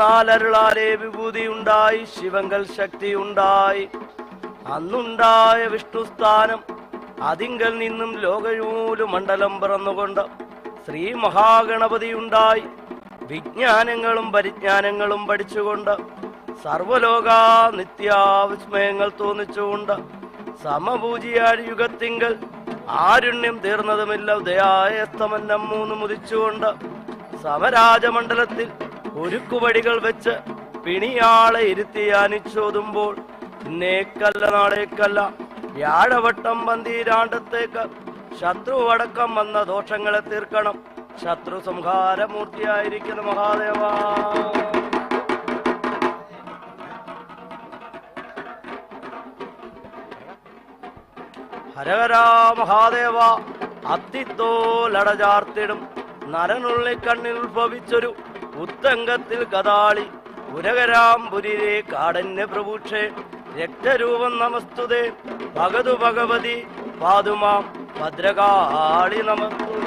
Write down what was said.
എന്നാലരുളാലെ വിഭൂതി ഉണ്ടായി ശിവങ്കൽ ശക്തി ഉണ്ടായി. അന്നുണ്ടായ വിഷ്ണുസ്ഥാനം അതിങ്കൽ നിന്നും ലോകയൂലു മണ്ഡലം പിറന്നുകൊണ്ട് ശ്രീ മഹാഗണപതി ഉണ്ടായി. വിജ്ഞാനങ്ങളും പരിജ്ഞാനങ്ങളും പഠിച്ചുകൊണ്ട് സർവലോക നിത്യാവിസ്മയങ്ങൾ തോന്നിച്ചുകൊണ്ട് സമപൂജിയാഴ് യുഗത്തിങ്കൽ ആരുണ്യം തീർന്നതുമില്ല ഉദയായസ്തമന്നം മൂന്ന് മുതിച്ചുകൊണ്ട് സമരാജമണ്ഡലത്തിൽ ഒരുക്കുപടികൾ വെച്ച് പിണിയാളെ ഇരുത്തി അനിച്ചോതുമ്പോൾ ഇന്നേക്കല്ല നാളേക്കല്ല വ്യാഴവട്ടം പന്തീരാണ്ടത്തേക്ക് ശത്രു അടക്കം വന്ന ദോഷങ്ങളെ തീർക്കണം. ശത്രു സംഹാരമൂർത്തിയായിരിക്കുന്ന മഹാദേവ. ഹരഹരാ മഹാദേവ അത്തിത്തോലടചാർത്തിടും. നരനുള്ളിൽ ഉത്ഭവിച്ചൊരു ഉത്തങ്കത്തിൽ കഥാളി ഉരകരാംപുരിരെ കാടന്യ പ്രഭുക്ഷേ രക്തരൂപം നമസ്തുതേ. ഭഗതു ഭഗവതി പാതുമാം ഭദ്രകാളി നമസ്തുതേ